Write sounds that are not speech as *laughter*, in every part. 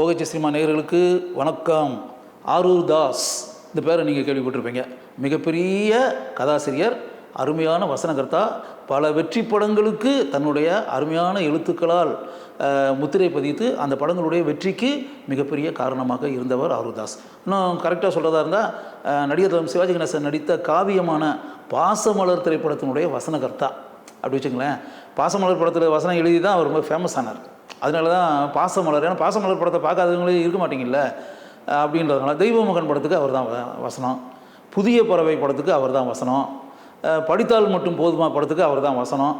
Okay cinema நேயர்களுக்கு வணக்கம். ஆரூர் தாஸ். இந்த பேரை நீங்கள் கேள்விப்பட்டிருப்பீங்க. மிகப்பெரிய கதாசிரியர் அருமையான வசனகர்த்தா பல வெற்றி படங்களுக்கு தன்னுடைய அருமையான எழுத்துக்களால் முத்திரை பதித்து அந்த படங்களுடைய வெற்றிக்கு மிகப்பெரிய காரணமாக இருந்தவர் ஆரூர்தாஸ் இன்னும் கரெக்டாக சொல்கிறதா இருந்தால் நடிகர் சிவாஜி கணேசன் நடித்த காவியமான பாசமலர் திரைப்படத்தினுடைய வசனகர்த்தா. அப்படி வச்சுங்களேன் பாசமலர் படத்தில் வசனம் எழுதி தான் அவர் ரொம்ப ஃபேமஸ் ஆனார். அதனால தான் பாசமலர். ஏன்னா பாசமலர் படத்தை பார்க்காதவங்களே இருக்க மாட்டீங்கல்ல? அப்படின்றதுனால தெய்வமகன் படத்துக்கு அவர் தான் வசனம். புதிய பறவை படத்துக்கு அவர் தான் வசனம் படித்தால் மட்டும் போதுமா படத்துக்கு அவர் தான் வசனம்.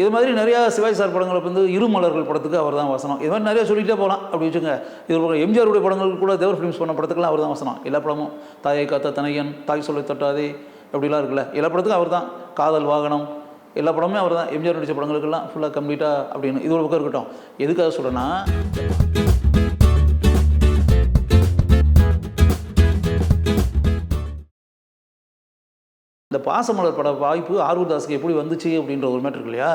இது மாதிரி நிறையா சிவாஜி சார் படங்களை வந்து இருமலர்கள் படத்துக்கு அவர் தான் வசனம். இது மாதிரி நிறையா சொல்லிகிட்டே போகலாம். அப்படி வச்சுங்க இது எம்ஜிஆருடைய படங்கள் கூட தேவர் ஃபிலிம்ஸ் பண்ண படத்துக்குலாம் அவர் தான் வசனம். எல்லா படமும் தாயை காத்த தனையன் தாய் சொல்லை தொட்டாதே அப்படிலாம் இருக்குல்ல. எல்லா படத்துக்கும் அவர் தான் காதல் வாகனம் எல்லா படமுமே அவர் தான் எம்ஜிஆர் நடித்த படங்களுக்கெல்லாம் ஃபுல்லாக கம்ப்ளீட்டாக அப்படின்னு. இது ஒரு பக்கம் இருக்கட்டும். எதுக்காக சொல்கிறேன்னா இந்த பாசமலர் பட வாய்ப்பு ஆர்வதாஸுக்கு எப்படி வந்துச்சு அப்படின்ற ஒரு மேட்டர் இல்லையா?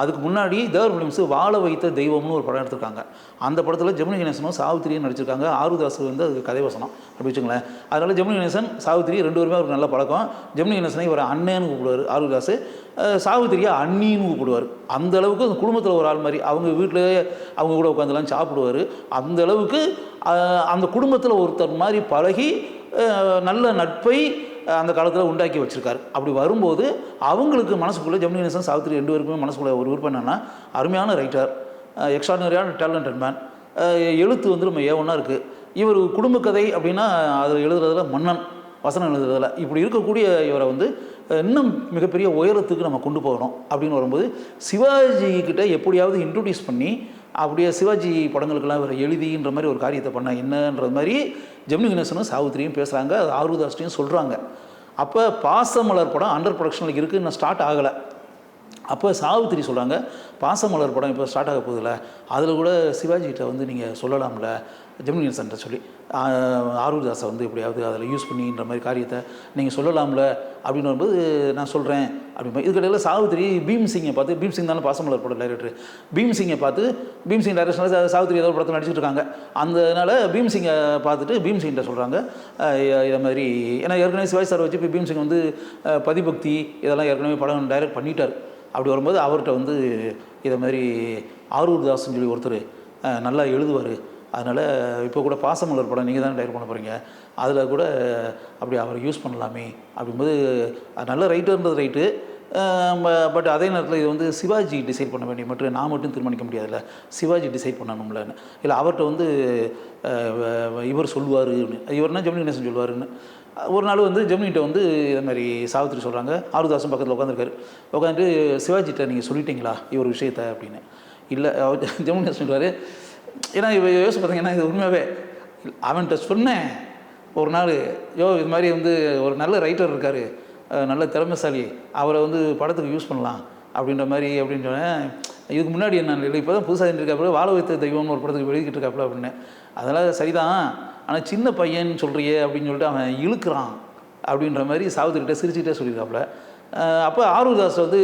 அதுக்கு முன்னாடி தேவர் ஃபிலிம்ஸு வாழ வைத்த தெய்வம்னு ஒரு படம் எடுத்திருக்காங்க. அந்த படத்தில் ஜெமினி கணேசனும் சாவித்திரியும் நடிச்சிருக்காங்க. ஆர்வதாஸ் வந்து அதுக்கு கதை வசனம் அப்படி வச்சுங்களேன் அதனால் ஜெமினி கணேசன் சாவித்திரி ரெண்டு பேருமே ஒரு நல்ல பழக்கம். ஜெமினி கணேசனை இவர் அண்ணேன்னு கூப்பிடுவார் ஆர்வதாஸ் சாவித்திரியை அண்ணின்னு கூப்பிடுவார். அந்த அளவுக்கு அந்த குடும்பத்தில் ஒரு ஆள் மாதிரி அவங்க வீட்டிலேயே அவங்க கூட உட்காந்துலாம் சாப்பிடுவார். அந்த அளவுக்கு அந்த குடும்பத்தில் ஒருத்தர் மாதிரி பழகி நல்ல நட்பை அந்த காலத்தில் உண்டாக்கி வச்சுருக்காரு. அப்படி வரும்போது அவங்களுக்கு மனசுக்குள்ளே ஜெமினி கணேசன் சாவித்திரி ரெண்டு பேருக்குமே மனசுக்குள்ளே ஒரு விருப்பம் என்னென்னா அருமையான ரைட்டர் எக்ஸ்ட்ராடினரியான டேலண்டட் மேன் எழுத்து வந்து நம்ம ஏவனா இருக்குது இவர் குடும்ப கதை அப்படின்னா அதில் எழுதுறதுல மன்னன் வசனம் எழுதுறதில். இப்படி இருக்கக்கூடிய இவரை வந்து இன்னும் மிகப்பெரிய உயரத்துக்கு நம்ம கொண்டு போகணும் அப்படின்னு வரும்போது சிவாஜி கிட்ட எப்படியாவது இன்ட்ரடியூஸ் பண்ணி அப்படியே சிவாஜி படங்களுக்கெல்லாம் இவர் எழுதின்ற மாதிரி ஒரு காரியத்தை பண்ண என்னன்ற மாதிரி ஜெமினி கணேசனும் சாவித்திரியும் பேசுகிறாங்க அது ஆர்வதாஸ்டையும் சொல்கிறாங்க அப்போ பாசமலர் படம் அண்டர் ப்ரொடக்ஷனில் இருக்குது இன்னும் ஸ்டார்ட் ஆகலை. அப்போ சாவித்திரி சொல்கிறாங்க பாசமலர் படம் இப்போ ஸ்டார்ட் ஆக போகுதுல்ல அதில் கூட சிவாஜிகிட்ட வந்து நீங்கள் சொல்லலாம்ல ஜெமினி சென்டர் சொல்லி ஆரூர்தாஸை வந்து எப்படியாவது அதில் யூஸ் பண்ணின்ற மாதிரி காரியத்தை நீங்கள் சொல்லலாம்ல அப்படின்னு வரும்போது நான் சொல்கிறேன் அப்படின்னு இதுக்கடையில் சாவித்திரி பீம் சிங்கை பார்த்து பீம் சிங் தானே பாசமலர் படம் டைரக்டர் பீம் சிங்கை பார்த்து பீம் சிங் டைரக்ஷனில் சாவித்திரி ஏதோ ஒரு படத்தில் நடிச்சிட்டு இருக்காங்க. அதனால பீம் சிங்கை பார்த்துட்டு பீம் சிங்கிட்ட சொல்கிறாங்க இதை மாதிரி ஏன்னா ஏற்கனவே சிவாஜி சார் வச்சு இப்போ பீம் சிங் வந்து பதிபக்தி இதெல்லாம் ஏற்கனவே படம் டைரக்ட் பண்ணிட்டார். அப்படி வரும்போது அவர்கிட்ட வந்து இதை மாதிரி ஆரூர் தாஸ்ன்னு சொல்லி ஒருத்தர் நல்லா எழுதுவார். அதனால் இப்போ கூட பாசமலர் படம் நீங்கள் தான் டைரக்ட் பண்ண போகிறீங்க அதில் கூட அப்படி அவரை யூஸ் பண்ணலாமே அப்படிங்கும்போது அது நல்ல ரைட்டர்ன்றது ரைட்டு பட் அதே நேரத்தில் இது வந்து சிவாஜி டிசைட் பண்ண வேண்டிய மட்டும் நான் மட்டும் தீர்மானிக்க முடியாதுல்ல. சிவாஜி டிசைட் பண்ணணும்லன்னு. இல்லை அவர்கிட்ட வந்து இவர் சொல்லுவார் இவர்னா ஜெமினி கணேசன் சொல்லுவாருன்னு. ஒரு நாள் வந்து ஜெமினிகிட்ட வந்து இதை மாதிரி சாவித்திரி சொல்கிறாங்க ஆருதாசன் பக்கத்தில் உட்காந்துருக்காரு உட்காந்துட்டு சிவாஜிகிட்ட நீங்கள் சொல்லிட்டீங்களா இவர் விஷயத்த அப்படின்னு. இல்லை அவர் *laughs* ஜெமினி கணேசன் சொல்லுவார் ஏன்னா இவ யோசிச்சு பார்த்தீங்கன்னா இது உண்மையாகவே அவன்கிட்ட சொன்னேன். ஒரு நாள் யோ இது மாதிரி வந்து ஒரு நல்ல ரைட்டர் இருக்கார். நல்ல திறமைசாலி. அவரை வந்து படத்துக்கு யூஸ் பண்ணலாம். அப்படின்ற மாதிரி அப்படின்னு சொன்னேன். இதுக்கு முன்னாடி என்ன இல்லை இப்போ தான் புதுசாக இருக்காப்புல வாழ வைத்த தெய்வம்னு ஒரு படத்துக்கு வெளியிட்டு இருக்காப்புல அப்படின்னு. அதெல்லாம் சரிதான். ஆனால் சின்ன பையன் சொல்கிறியே அப்படின்னு சொல்லிட்டு அவன் இழுக்கிறான். அப்படின்ற மாதிரி சாவுத்துக்கிட்டே சிரிச்சுக்கிட்டே சொல்லியிருக்காப்புல. அப்போ ஆரூர்தாஸ் வந்து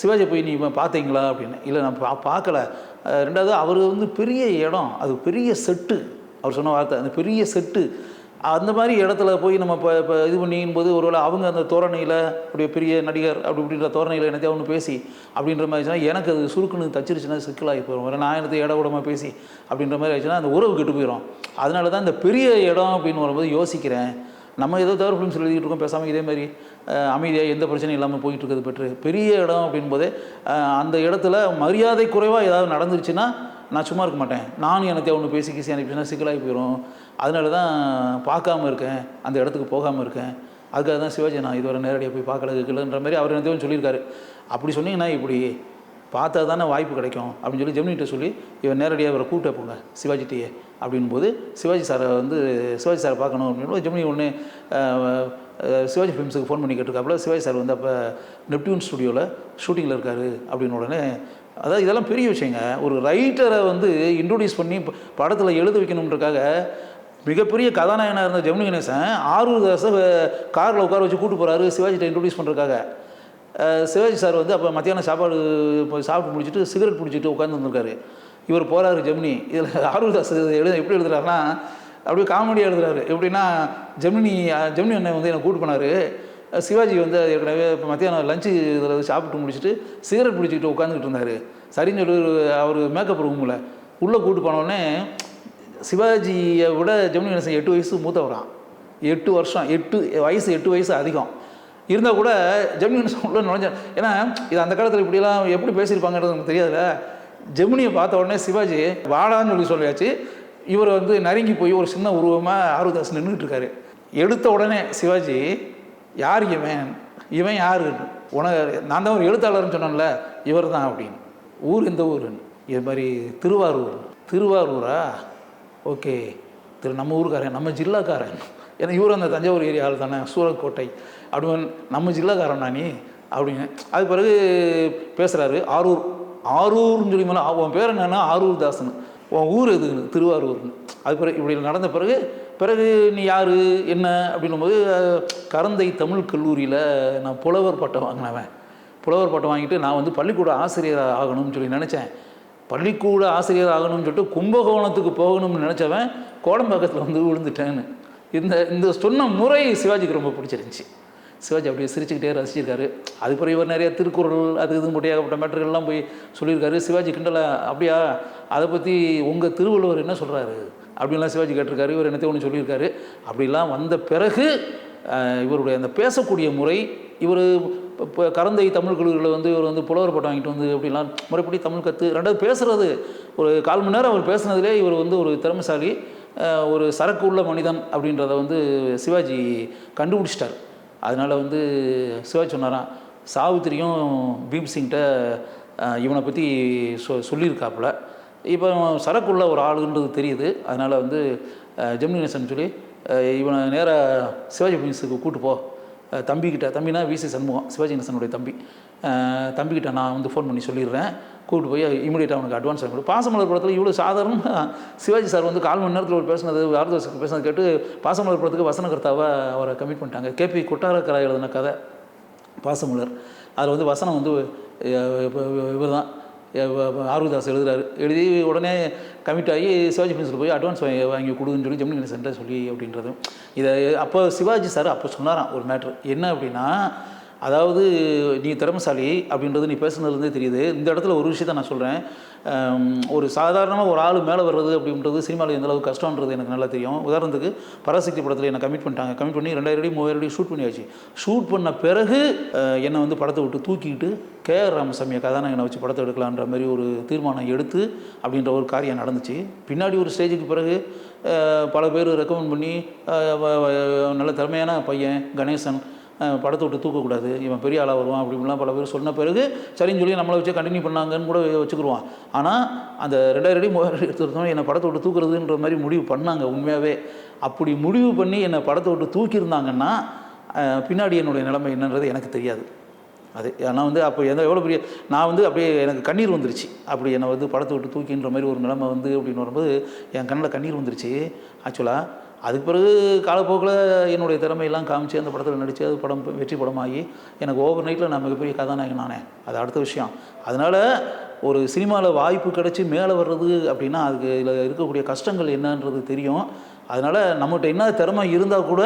சிவாஜி போய் நீ பார்த்தீங்களா அப்படின்னு. இல்லை நான் பா பார்க்கல ரெண்டாவது அவர் வந்து பெரிய இடம் அது பெரிய செட்டு. அவர் சொன்ன வார்த்தை அந்த பெரிய செட்டு. அந்த மாதிரி இடத்துல போய் நம்ம இப்போ இப்போ இது பண்ணியும் போது ஒருவேளை அவங்க அந்த தோரணையில் அப்படியே பெரிய நடிகர் அப்படி இப்படின்ற தோரணையில் என்னத்தையும் ஒன்று பேசி அப்படின்ற மாதிரி ஆச்சுன்னா எனக்கு அது சுருக்குன்னு தச்சிருச்சுன்னா சிக்கலாகி போயிடும் வேறு நான் என்னத்தை இட உடம்பு பேசி அப்படின்ற மாதிரி ஆச்சுன்னா அந்த உறவு கெட்டு போயிடும் அதனால தான் இந்த பெரிய இடம் அப்படின்னு வரும்போது யோசிக்கிறேன். நம்ம ஏதோ தவறு ஃபிலிம்ஸ் எழுதிட்டு இருக்கோம் பேசாமல் இதே மாதிரி அமைதியாக எந்த பிரச்சனையும் இல்லாமல் போயிட்டு இருக்கிறது பெற்று பெரிய இடம் அப்படின்போதே அந்த இடத்துல மரியாதை குறைவாக ஏதாவது நடந்துருச்சுன்னா நான் சும்மா இருக்க மாட்டேன். நானும் எனக்கு ஒன்று பேசி கீசி அனுப்பிச்சுன்னா சிக்கலாகி போயிடும் அதனால தான் பார்க்காம இருக்கேன். அந்த இடத்துக்கு போகாமல் இருக்கேன். அதுக்காக தான் சிவாஜி நான் இதுவரை நேரடியாக போய் பார்க்கல இருக்கலன்ற மாதிரி அவர் என்னத்தையும் சொல்லியிருக்காரு. அப்படி சொன்னீங்கன்னா இப்படி பார்த்தா தானே வாய்ப்பு கிடைக்கும் அப்படின்னு சொல்லி ஜெமினிகிட்ட சொல்லி இவன் நேரடியாக இவரை கூப்பிட்டு போங்க சிவாஜிட்டியே அப்படின்போது சிவாஜி சாரை வந்து சிவாஜி சாரை பார்க்கணும் அப்படின்னு ஜெமினி ஒன்று சிவாஜி ஃபிலிம்ஸுக்கு ஃபோன் பண்ணி கேட்டிருக்காப்புல சிவாஜி சார் வந்து அப்போ நெப்டியூன் ஸ்டுடியோவில் ஷூட்டிங்கில் இருக்காரு அப்படின்னு உடனே அதாவது இதெல்லாம் பெரிய விஷயங்க. ஒரு ரைட்டரை வந்து இன்ட்ரொடியூஸ் பண்ணி படத்தில் எழுத வைக்கணுன்றக்காக மிகப்பெரிய கதாநாயகனாக இருந்த ஜெமினி கணேசன் ஆரூர் தாஸை காரில் உட்கார வச்சு கூட்டு போகிறாரு சிவாஜிட்ட இன்ட்ரொடியூஸ் பண்ணுறதுக்காக சிவாஜி சார் வந்து அப்போ மத்தியானம் சாப்பாடு சாப்பிட்டு முடிச்சுட்டு சிகரெட் பிடிச்சிட்டு உட்காந்து வந்திருக்காரு. இவர் போகிறாரு ஜெமினி. இதில் ஆரூர் தாஸ் எழுத எப்படி எழுதுறாருன்னா அப்படியே காமெடியாக எழுதுறாரு. எப்படின்னா ஜெமினி ஜெமினி அண்ணன் வந்து என்னை கூட்டு போனார். சிவாஜி வந்து ஏற்கனவே இப்போ மத்தியானம் லஞ்சு இதில் சாப்பிட்டு முடிச்சுட்டு சிகரெட் பிடிச்சிக்கிட்டு உட்காந்துக்கிட்டு இருந்தார். சரின்னு சொல்லி அவர் மேக்கப் ரூமில் உள்ளே கூட்டு போனோடனே சிவாஜியை விட ஜெமினி கணேசன் எட்டு வயசு மூத்தவரான் எட்டு வருஷம் எட்டு வயசு எட்டு வயசு அதிகம். இருந்தால் கூட ஜெமினி கணேசன் உள்ள நுழைஞ்ச ஏன்னா இது அந்த காலத்தில் இப்படிலாம் எப்படி பேசியிருப்பாங்கன்றது நமக்கு தெரியாதுல்ல. ஜெமினியை பார்த்த உடனே சிவாஜி வாடான்னு சொல்லி சொல்லியாச்சு. இவர் வந்து நறுங்கி போய் ஒரு சின்ன உருவமாக ஆருதாஸ் நின்றுட்டு இருக்காரு. எடுத்த உடனே சிவாஜி யார் இவன்? இவன் யார் உனக்கு நான் தான் ஒரு எழுத்தாளர்னு சொன்னேன்ல இவர் தான் அப்படின்னு. ஊர் எந்த ஊருன்னு? இது மாதிரி திருவாரூர். திருவாரூரா? ஓகே. திரு நம்ம ஊருக்காரன் நம்ம ஜில்லாக்காரன். ஏன்னா இவர் அந்த தஞ்சாவூர் ஏரியா ஆள் தானே சூரக்கோட்டை. அப்படின்னு நம்ம ஜில்லாக்காரன் நீ? அப்படின்னு. அது பிறகு பேசுகிறாரு ஆரூர். ஆரூர்னு சொல்லி மேலே அவன் பேர் என்னன்னா ஆரூர் தாசன் உன் ஊர் எதுன்னு? திருவாரூர்னு. அது பிறகு இப்படி நடந்த பிறகு பிறகு நீ யார்? என்ன? அப்படின்னும்போது கரந்தை தமிழ் கல்லூரியில் நான் புலவர் பட்டம் வாங்கினவன். புலவர் பட்டம் வாங்கிட்டு நான் வந்து பள்ளிக்கூட ஆசிரியர் ஆகணும்னு சொல்லி நினச்சேன். பள்ளிக்கூட ஆசிரியர் ஆகணும்னு சொல்லிட்டு கும்பகோணத்துக்கு போகணும்னு நினச்சவன் கோடம்பாக்கத்தில் வந்து விழுந்துட்டேன்னு. இந்த இந்த சொன்ன முறை சிவாஜிக்கு ரொம்ப பிடிச்சிருந்துச்சி. சிவாஜி அப்படியே சிரிச்சுக்கிட்டே ரசிச்சிருக்காரு. அது பிறகு இவர் நிறைய திருக்குறள் அது இது முடியாகப்பட்ட ஏகப்பட்ட மேட்டர்கள்லாம் போய் சொல்லியிருக்காரு. சிவாஜி கிண்டலை அப்படியா அதை பற்றி உங்கள் திருவள்ளுவர் என்ன சொல்கிறாரு அப்படின்லாம் சிவாஜி கேட்டிருக்காரு. இவர் என்னத்தையும் ஒன்று சொல்லியிருக்காரு. அப்படிலாம் வந்த பிறகு இவருடைய அந்த பேசக்கூடிய முறை இவர் இப்போ கரந்தை தமிழ் கல்லூரியில் வந்து இவர் வந்து புலவர் பட்டம் வாங்கிட்டு வந்து அப்படிலாம் முறைப்படி தமிழ் கற்று ரெண்டாவது பேசுகிறது ஒரு கால் மணி நேரம் அவர் பேசுனதுலே இவர் வந்து ஒரு திறமைசாலி ஒரு சரக்கு உள்ள மனிதன் அப்படின்றத வந்து சிவாஜி கண்டுபிடிச்சிட்டார். அதனால் வந்து சிவாஜி சொன்னாராம் சாவித்திரியும் பீம்சிங்கிட்ட இவனை பற்றி சொ சொல்லியிருக்காப்புல. இப்போ சரக்குள்ள ஒரு ஆளுன்றது தெரியுது. அதனால் வந்து அஹ், ஜெமினி சொல்லி இவனை நேராக சிவாஜி பீம்ஸுக்கு கூட்டு போ. தம்பிக்கிட்ட தம்பினா விசி சண்முகம் சிவாஜி நேசனுடைய தம்பி. தம்பிக்கிட்ட நான் வந்து ஃபோன் பண்ணி சொல்லிடுறேன். கூப்பிட்டு போய் இமீடியட்டாக அவனுக்கு அட்வான்ஸ் வாங்கி பாசமலர் படத்தில் இவ்வளோ சாதாரணமாக சிவாஜி சார் வந்து கால் மணி நேரத்தில் ஒரு பேசுனது ஆறுதல் பேசுனது கேட்டு பாசமலர் படத்துக்கு வசனகர்த்தாவை அவரை கமிட் பண்ணிட்டாங்க. கேபி கொட்டாரக்கரா எழுதின கதை பாசமலர். அதில் வந்து வசனம் வந்து இவர் தான் ஆர்வதாஸ் எழுதுறாரு. எழுதி உடனே கமிட் ஆகி சிவாஜி பிரின்ஸில் போய் அட்வான்ஸ் வாங்கி வாங்கி கொடுன்னு சொல்லி ஜெமினி கணேசன்ட்ட சொல்லி அப்படின்றதும் இதை அப்போ சிவாஜி சார் அப்போ சொன்னாராம் ஒரு மேட்ரு என்ன அப்படின்னா அதாவது நீ திறமசாலி அப்படின்றது நீ பேசுனதுலேருந்தே தெரியுது. இந்த இடத்துல ஒரு விஷயத்த நான் சொல்கிறேன் ஒரு சாதாரணமாக ஒரு ஆள் மேலே வர்றது அப்படின்றது சினிமாவில் எந்த அளவுக்கு கஷ்டன்றது எனக்கு நல்லா தெரியும். உதாரணத்துக்கு பராசக்தி படத்தில் என்னை கமிட் பண்ணிட்டாங்க. கமிட் பண்ணி ரெண்டாயிரம் அடி மூவாயிரம் அடி ஷூட் பண்ணியாச்சு. ஷூட் பண்ண பிறகு என்னை வந்து படத்தை விட்டு தூக்கிக்கிட்டு கே ஆர் ராமசாமியை கதாநாயகனை வச்சு படத்தை எடுக்கலான்ற மாதிரி ஒரு தீர்மானம் எடுத்து அப்படின்ற ஒரு காரியம் நடந்துச்சு. பின்னாடி ஒரு ஸ்டேஜுக்கு பிறகு பல பேர் ரெக்கமெண்ட் பண்ணி நல்ல திறமையான பையன் கணேசன் படத்தை விட்டு தூக்கக்கூடாது. இவன் பெரிய ஆளாக வருவான் அப்படின்லாம் பல பேர் சொன்ன பிறகு சரின்னு சொல்லி நம்மளை வச்சு கண்டினியூ பண்ணாங்கன்னு கூட வச்சுக்கிடுவான் ஆனால் அந்த ரெண்டாயிரம் அடி மூவாயிரம் எடுத்துருந்தோம் என்னை படத்தை விட்டு தூக்குறதுன்ற மாதிரி முடிவு பண்ணாங்க உண்மையாகவே அப்படி முடிவு பண்ணி என்னை படத்தை விட்டு தூக்கியிருந்தாங்கன்னா பின்னாடி என்னுடைய நிலைமை என்னன்றது எனக்கு தெரியாது. அது நான் வந்து அப்போ எந்த எவ்வளோ பெரிய நான் வந்து அப்படியே எனக்கு கண்ணீர் வந்துருச்சு. அப்படி என்னை வந்து படத்தை விட்டு தூக்கின்ற மாதிரி ஒரு நிலைமை வந்து அப்படின்னு வரும்போது என் கண்ணில் கண்ணீர் வந்துருச்சு. ஆக்சுவலாக அதுக்கு பிறகு காலப்போக்கில் என்னுடைய திறமையெல்லாம் காமிச்சு அந்த படத்தில் நடித்து அது படம் வெற்றி படமாகி எனக்கு ஓவர் நைட்டில் நான் மிகப்பெரிய கதாநாயகன் நானே. அது அடுத்த விஷயம். அதனால் ஒரு சினிமாவில் வாய்ப்பு கிடச்சி மேலே வர்றது அப்படின்னா அதுக்கு இதில் இருக்கக்கூடிய கஷ்டங்கள் என்னன்றது தெரியும். அதனால் நம்மகிட்ட என்ன திறமை இருந்தால் கூட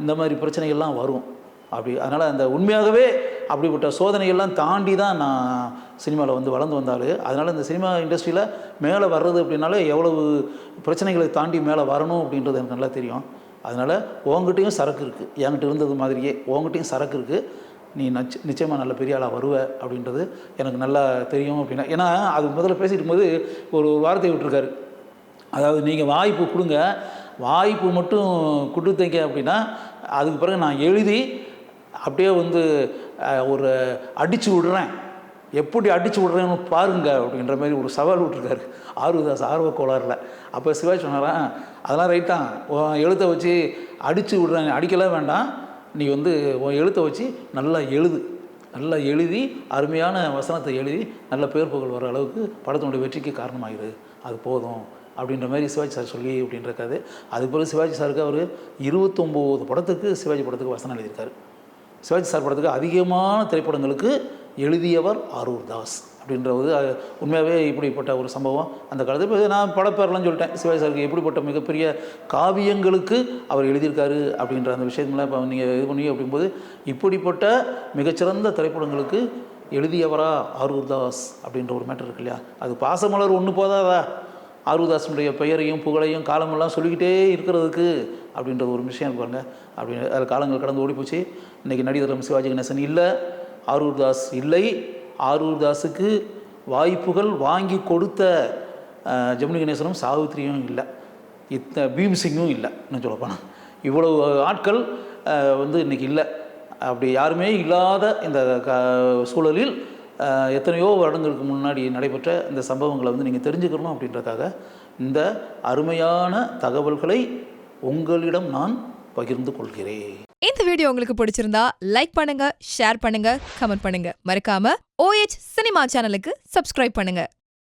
இந்த மாதிரி பிரச்சனைகள்லாம் வரும். அப்படி அதனால் அந்த உண்மையாகவே அப்படிப்பட்ட சோதனைகள்லாம் தாண்டி தான் நான் சினிமாவில் வந்து வளர்ந்து வந்தாள் அதனால் இந்த சினிமா இண்டஸ்ட்ரியில் மேலே வர்றது அப்படின்னாலே எவ்வளவு பிரச்சனைகளை தாண்டி மேலே வரணும் அப்படின்றது எனக்கு நல்லா தெரியும். அதனால் உங்ககிட்டையும் சரக்கு இருக்குது என்கிட்ட இருந்தது மாதிரியே உங்ககிட்டையும் சரக்கு இருக்குது நீ நச் நிச்சயமாக நல்ல பெரிய ஆளாக வருவ அப்படின்றது எனக்கு நல்லா தெரியும் அப்படின்னா. ஏன்னா அது முதல்ல பேசிட்டு இருக்கும்போது ஒரு வார்த்தை விட்டுருக்காரு. அதாவது நீங்கள் வாய்ப்பு கொடுங்க. வாய்ப்பு மட்டும் கொடுத்தீங்க அப்படின்னா அதுக்கு பிறகு நான் எழுதி அப்படியே வந்து ஒரு அடித்து விடுறேன். எப்படி அடித்து விடுறேன்னு பாருங்க அப்படின்ற மாதிரி ஒரு சவால் விட்டுருக்காரு. ஆர்வதாஸ் ஆர்வ கோளாறுல. அப்போ சிவாஜி சொன்னாரான் அதெல்லாம் ரைட்டான் எழுத்தை வச்சு அடித்து விடுறேன். அடிக்கலாம் வேண்டாம். நீ வந்து உன் எழுத்தை வச்சு நல்லா எழுது. நல்லா எழுதி அருமையான வசனத்தை எழுதி நல்ல பேர் புகழ் வர அளவுக்கு படத்தினுடைய வெற்றிக்கு காரணமாகிடு அது போதும். அப்படின்ற மாதிரி சிவாஜி சார் சொல்லி அப்படின்றது அதுக்கு பிறகு சிவாஜி சாருக்கு அவர் இருபத்தொம்போது படத்துக்கு சிவாஜி படத்துக்கு வசனம் எழுதியிருக்காரு. சிவாஜி சார் படத்துக்கு அதிகமான திரைப்படங்களுக்கு எழுதியவர் ஆரூர் தாஸ் அப்படின்றது உண்மையாகவே இப்படிப்பட்ட ஒரு சம்பவம். அந்த காலத்தில் இப்போ நான் படப்பேரெலாம் சொல்லிட்டேன். சிவாஜி சாருக்கு எப்படிப்பட்ட மிகப்பெரிய காவியங்களுக்கு அவர் எழுதியிருக்காரு அப்படின்ற அந்த விஷயம்லாம் இப்போ நீங்கள் இது பண்ணி அப்படிங்கும்போது இப்படிப்பட்ட மிகச்சிறந்த திரைப்படங்களுக்கு எழுதியவரா ஆரூர் தாஸ் அப்படின்ற ஒரு மேட்டர் இருக்கு இல்லையா? அது பாசமலர் ஒன்று போதாதா? ஆரூதாசனுடைய பெயரையும் புகழையும் காலமெல்லாம் சொல்லிக்கிட்டே இருக்கிறதுக்கு அப்படின்ற ஒரு விஷயம் பாருங்க. அப்படின்னு அதில் காலங்கள் கடந்து ஓடி போச்சு. இன்றைக்கி நடிகர் சிவாஜி கணேசன் இல்லை ஆரூர் தாஸ் இல்லை. ஆரூர் தாஸுக்கு வாய்ப்புகள் வாங்கி கொடுத்த ஜெமினி கணேசனும் சாவித்திரியும் இல்லை. இத்த பீம்சிங்கும் இல்லை இன்னும் சொல்லப்போனால் இவ்வளவு ஆட்கள் வந்து இன்றைக்கி இல்லை. அப்படி யாருமே இல்லாத இந்த க சூழலில் எத்தனையோ வருடங்களுக்கு முன்னாடி நடைபெற்ற இந்த சம்பவங்களை வந்து நீங்கள் தெரிஞ்சுக்கணும் அப்படின்றதுக்காக இந்த அருமையான தகவல்களை உங்களிடம் நான் பகிர்ந்து கொள்கிறேன். இந்த வீடியோ உங்களுக்கு பிடிச்சிருந்தா லைக் பண்ணுங்க ஷேர் பண்ணுங்க கமெண்ட் பண்ணுங்க. மறக்காம ஓஎச் சினிமா சேனலுக்கு சப்ஸ்கிரைப் பண்ணுங்க.